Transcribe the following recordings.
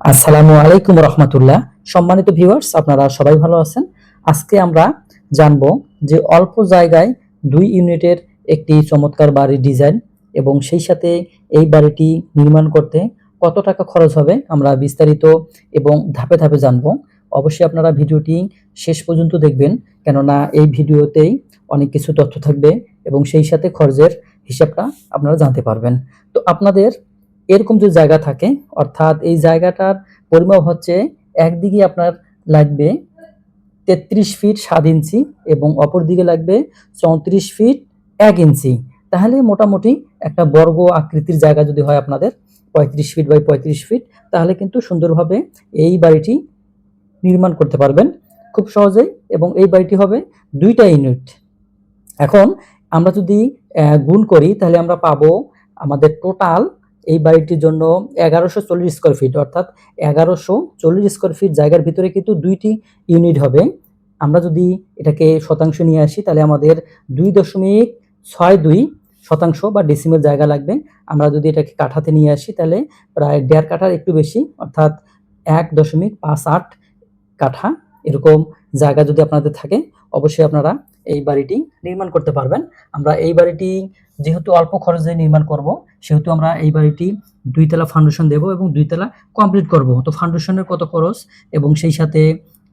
আসসালামু আলাইকুম রহমতুল্লাহ। সম্মানিত ভিউয়ার্স আপনারা সবাই ভালো আছেন? আজকে আমরা জানব যে অল্প জায়গায় দুই ইউনিটের একটি চমৎকার বাড়ির ডিজাইন এবং সেই সাথে এই বাড়িটি নির্মাণ করতে কত টাকা খরচ হবে আমরা বিস্তারিত এবং ধাপে ধাপে জানব। অবশ্যই আপনারা ভিডিওটি শেষ পর্যন্ত দেখবেন, কেননা এই ভিডিওতেই অনেক কিছু তথ্য থাকবে এবং সেই সাথে খরচের হিসাবটা আপনারা জানতে পারবেন। তো আপনাদের এরকম যে জায়গা থাকে, অর্থাৎ এই জায়গাটার পরিমাপ হচ্ছে একদিকে আপনার লাগবে তেত্রিশ ফিট সাত ইঞ্চি এবং অপর দিকে লাগবে চৌত্রিশ ফিট এক ইঞ্চি। তাহলে মোটামুটি একটা বর্গ আকৃতির জায়গা যদি হয় আপনাদের, পঁয়ত্রিশ ফিট বাই পঁয়ত্রিশ ফিট, তাহলে কিন্তু সুন্দরভাবে এই বাড়িটি নির্মাণ করতে পারবেন খুব সহজেই এবং এই বাড়িটি হবে দুইটা ইউনিট। এখন আমরা যদি গুণ করি, তাহলে আমরা পাবো আমাদের টোটাল এই বাড়িটির জন্য এগারোশো চল্লিশ স্কোয়ার ফিট অর্থাৎ এগারোশো চল্লিশ স্কোয়ার ফিট জায়গার ভিতরে কিন্তু দুইটি ইউনিট হবে। আমরা যদি এটাকে শতাংশ নিয়ে আসি, তাহলে আমাদের দুই দশমিক ছয় দুই শতাংশ বা ডেসিমেল জায়গা লাগবে। আমরা যদি এটাকে কাঠাতে নিয়ে আসি, তাহলে প্রায় দেড় কাঠার একটু বেশি, অর্থাৎ এক দশমিক পাঁচ আট কাঠা এরকম জায়গা যদি আপনাদের থাকে, অবশ্যই আপনারা এই বাড়িটি নির্মাণ করতে পারবেন। আমরা এই বাড়িটি যেহেতু অল্প খরচে নির্মাণ করব, সেহেতু আমরা এই বাড়িটি দুইতলা ফাউন্ডেশন দেব এবং দুইতলা কমপ্লিট করব। তো ফাউন্ডেশনের কত খরচ এবং সেই সাথে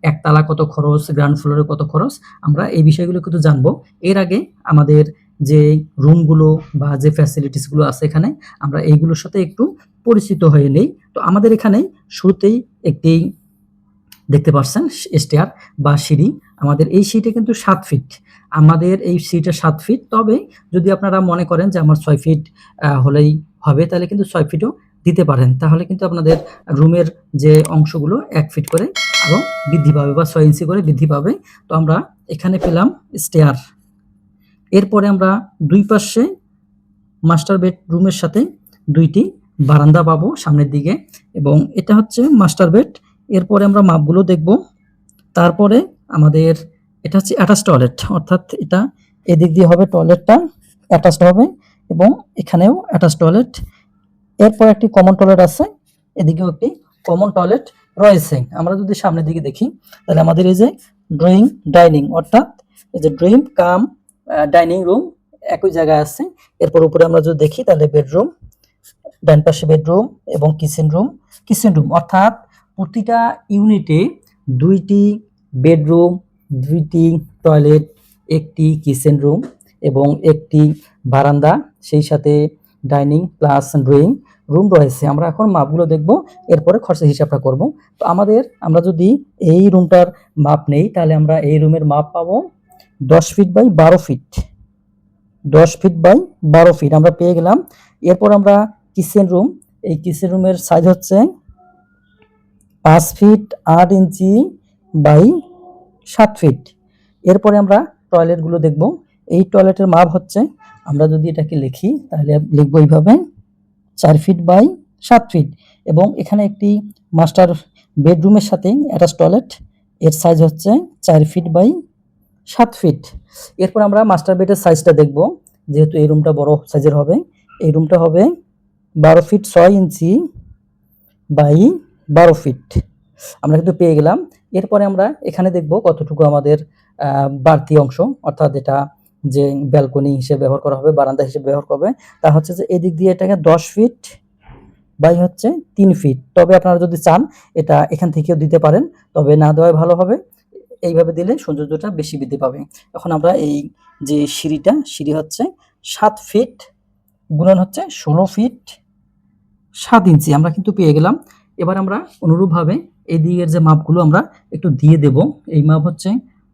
একতলা কত খরচ গ্রাউন্ড ফ্লোরে কত খরচ, আমরা এই বিষয়গুলো কিন্তু জানব। এর আগে আমাদের যে রুমগুলো বা যে ফ্যাসিলিটিসগুলো আছে এখানে, আমরা এইগুলোর সাথে একটু পরিচিত হয়ে নেই। তো আমাদের এখানে শুরুতেই একটি দেখতে পাচ্ছেন স্টেয়ার বা সিঁড়ি। আমাদের এই সিঁড়িটা কিন্তু সাত ফিট। আমাদের এই সিঁড়িটা সাত ফিট। তবে যদি আপনারা মনে করেন যে আমার ছয় ফিট হলেই হবে, তাহলে কিন্তু ছয় ফিটও দিতে পারেন। তাহলে কিন্তু আপনাদের রুমের যে অংশগুলো এক ফিট করে আরও বৃদ্ধি পাবে বা ছয় ইঞ্চি করে বৃদ্ধি পাবে। তো আমরা এখানে পেলাম স্টেয়ার এরপরে আমরা দুই পাশে মাস্টার বেডরুমের সাথে দুইটি বারান্দা পাবো সামনের দিকে এবং এটা হচ্ছে মাস্টার বেড। এরপরে আমরা মাপগুলো দেখব। তারপরে আমাদের এটা হচ্ছে অ্যাটাচ টয়লেট অর্থাৎ এটা এদিক দিয়ে হবে টয়লেটটা অ্যাটাচড হবে এবং এখানেও অ্যাটাচ টয়লেট এরপর একটি কমন টয়লেট আছে, এদিকেও একটি কমন টয়লেট রয়েছে। আমরা যদি সামনের দিকে দেখি, তাহলে আমাদের এই যে ড্রয়িং ডাইনিং অর্থাৎ এই যে ড্রয়িং কাম ডাইনিং রুম একই জায়গায় আছে। এরপর উপরে আমরা যদি দেখি, তাহলে বেডরুম ডান পাশে বেডরুম এবং কিচেন রুম কিচেন রুম অর্থাৎ প্রতিটা ইউনিটে দুইটি বেডরুম, দুইটি টয়লেট, একটি কিচেন রুম এবং একটি বারান্দা, সেই সাথে ডাইনিং প্লাস ড্রয়িং রুম রয়েছে। আমরা এখন মাপগুলো দেখব, এরপরে খরচের হিসাবটা করব। তো আমাদের, আমরা যদি এই রুমটার মাপ নেই, তাহলে আমরা এই রুমের মাপ পাবো দশ ফিট বাই বারো ফিট। দশ ফিট বাই বারো ফিট আমরা পেয়ে গেলাম। এরপর আমরা কিচেন রুম, এই কিচেন রুমের সাইজ হচ্ছে পাঁচ ফিট আট ইঞ্চি বাই সাত ফিট এরপরে আমরা টয়লেটগুলো দেখব। এই টয়লেটের মাপ হচ্ছে, আমরা যদি এটাকে লিখি, তাহলে লিখব এইভাবে, চার ফিট বাই সাত ফিট এবং এখানে একটি মাস্টার বেডরুমের সাথে অ্যাটাচ টয়লেট এর সাইজ হচ্ছে চার ফিট বাই সাত ফিট এরপর আমরা মাস্টার বেডের সাইজটা দেখব, যেহেতু এই রুমটা বড় সাইজের হবে। এই রুমটা হবে বারো ফিট ছয় ইঞ্চি বাই বারো ফিট আমরা কিন্তু পেয়ে গেলাম। এরপরে আমরা এখানে দেখব কতটুকু আমাদের বাড়তি অংশ, অর্থাৎ এটা যে ব্যালকনি হিসেবে ব্যবহার করা হবে, বারান্দা হিসেবে ব্যবহার করবে, তা হচ্ছে যে এদিক দিয়ে এটাকে দশ ফিট বাই হচ্ছে তিন ফিট তবে আপনারা যদি চান, এটা এখান থেকেও দিতে পারেন, তবে না দেওয়াই ভালো হবে। এইভাবে দিলে সৌন্দর্যটা বেশি বৃদ্ধি পাবে। এখন আমরা এই যে সিঁড়িটা, সিঁড়ি হচ্ছে সাত ফিট গুণন হচ্ছে ষোলো ফিট সাত ইঞ্চি। আমরা কিন্তু পেয়ে গেলাম এবার আমরা অনুরূপভাবে এই দিকের যে মাপগুলো আমরা একটু দিয়ে দেব। এই মাপ হচ্ছে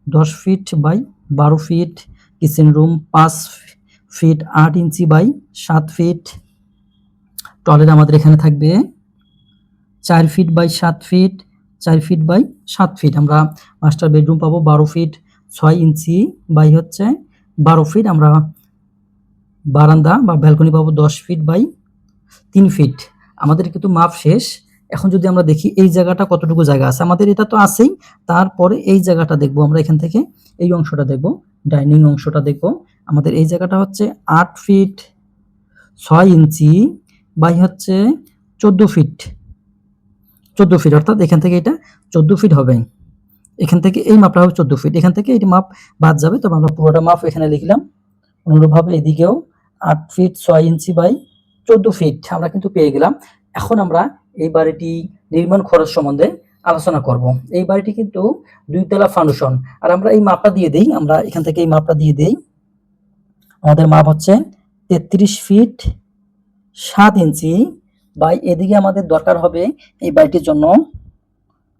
দশ ফিট বাই বারো ফিট, কিচেন রুম পাঁচ ফিট আট ইঞ্চি বাই সাত ফিট। টয়লেট আমাদের এখানে থাকবে চার ফিট বাই সাত ফিট, চার ফিট বাই সাত ফিট। আমরা মাস্টার বেডরুম পাবো বারো ফিট ছয় ইঞ্চি বাই হচ্ছে বারো ফিট। আমরা বারান্দা বা ব্যালকনি পাবো দশ ফিট বাই তিন ফিট। আমাদের কিন্তু মাপ শেষ। এখন যদি আমরা দেখি এই জায়গাটা কতটুকু জায়গা আছে, আমাদের এটা তো আছেই, তারপরে এই জায়গাটা দেখব আমরা এখান থেকে, এই অংশটা দেখব, ডাইনিং অংশটা দেখব, আমাদের এই জায়গাটা হচ্ছে আট ফিট ছয় ইঞ্চি বাই হচ্ছে চোদ্দ ফিট চোদ্দ ফিট, অর্থাৎ এখান থেকে এটা চোদ্দ ফিট হবে, এখান থেকে এই মাপটা হবে চোদ্দ ফিট, এখান থেকে এই মাপ বাদ যাবে, তবে আমরা পুরোটা মাপ এখানে লিখলাম, অনুরূপভাবে এদিকেও আট ফিট ছয় ইঞ্চি বাই চোদ্দ ফিট আমরা কিন্তু পেয়ে গেলাম, এখন আমরা এই বাড়িটি নির্মাণ খরচ সম্বন্ধে আলোচনা করব। এই বাড়িটি কিন্তু দুইতলা ফাউন্ডেশন আর আমরা এই মাপটা দিয়ে দিই। আমরা এখান থেকে এই মাপটা দিয়ে দিই। আমাদের মাপ হচ্ছে তেত্রিশ ফিট সাত ইঞ্চি। বাই, এদিকে আমাদের দরকার হবে এই বাড়িটির জন্য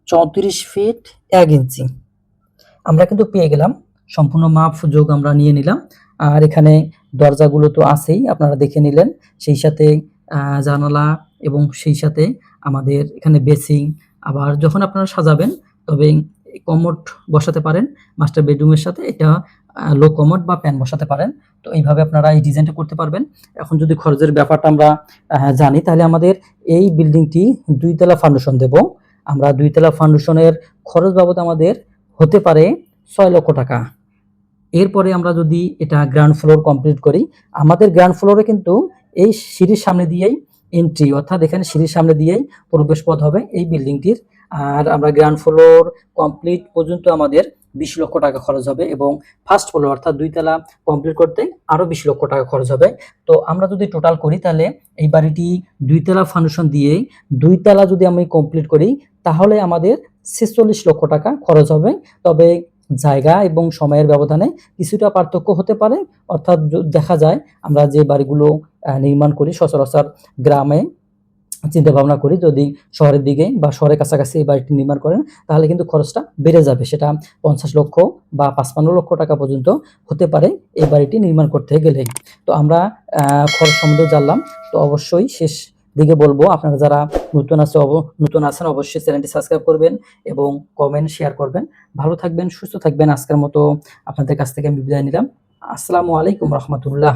চৌত্রিশ ফিট এক ইঞ্চি। আমরা কিন্তু পেয়ে গেলাম। সম্পূর্ণ মাপ যোগ আমরা নিয়ে নিলাম। আর এখানে দরজাগুলো তো আছেই, আপনারা দেখে নিলেন। সেই সাথে জানালা এবং সেই সাথে আমাদের এখানে বেসিং, আবার যখন আপনারা সাজাবেন, তবে কমোড বসাতে পারেন, মাস্টার বেডরুমের সাথে এটা লো কমোড বা প্যান বসাতে পারেন। তো এইভাবে আপনারা এই ডিজাইনটা করতে পারবেন। এখন যদি খরচের ব্যাপারটা আমরা জানি, তাহলে আমাদের এই বিল্ডিংটি দুইতলা ফাউন্ডেশন দেব। আমরা দুইতলা ফাউন্ডেশনের খরচ বাবদ আমাদের হতে পারে ছয় লক্ষ টাকা। এরপরে আমরা যদি এটা গ্রাউন্ড ফ্লোর কমপ্লিট করি, আমাদের গ্রাউন্ড ফ্লোরে কিন্তু এই সিঁড়ির সামনে দিয়েই এন্ট্রি অর্থাৎ এখানে সিঁড়ির সামনে দিয়েই প্রবেশ পথ হবে এই বিল্ডিংটির। আর আমরা গ্রাউন্ড ফ্লোর কমপ্লিট পর্যন্ত আমাদের বিশ লক্ষ টাকা খরচ হবে এবং ফার্স্ট ফ্লোর অর্থাৎ দুইতলা কমপ্লিট করতে আরও বিশ লক্ষ টাকা খরচ হবে। তো আমরা যদি টোটাল করি তাহলে এই বাড়িটি দুইতলা ফাউন্ডেশন দিয়ে দুইতলা যদি আমি কমপ্লিট করি, তাহলে আমাদের ছেচল্লিশ লক্ষ টাকা খরচ হবে। তবে জায়গা এবং সময়ের ব্যবধানে কিছুটা পার্থক্য হতে পারে। অর্থাৎ দেখা যায় আমরা যে বাড়িগুলো নির্মাণ করি সচরাচর গ্রামে চিন্তা ভাবনা করি যদি শহরের দিকে বা শহরের কাছাকাছি এই বাড়িটি নির্মাণ করেন, তাহলে কিন্তু খরচটা বেড়ে যাবে। সেটা পঞ্চাশ লক্ষ বা পাঁচপান্ন লক্ষ টাকা পর্যন্ত হতে পারে এই বাড়িটি নির্মাণ করতে গেলে। তো আমরা খরচ সম্বন্ধে জানলাম। তো অবশ্যই শেষ দিকে বলব, আপনারা যারা নতুন আছে নতুন আছেন, অবশ্যই চ্যানেলটি সাবস্ক্রাইব করবেন এবং কমেন্ট শেয়ার করবেন। ভালো থাকবেন, সুস্থ থাকবেন। আজকের মতো আপনাদের কাছ থেকে আমি বিদায় নিলাম। আসসালামু আলাইকুম রহমতুল্লাহ।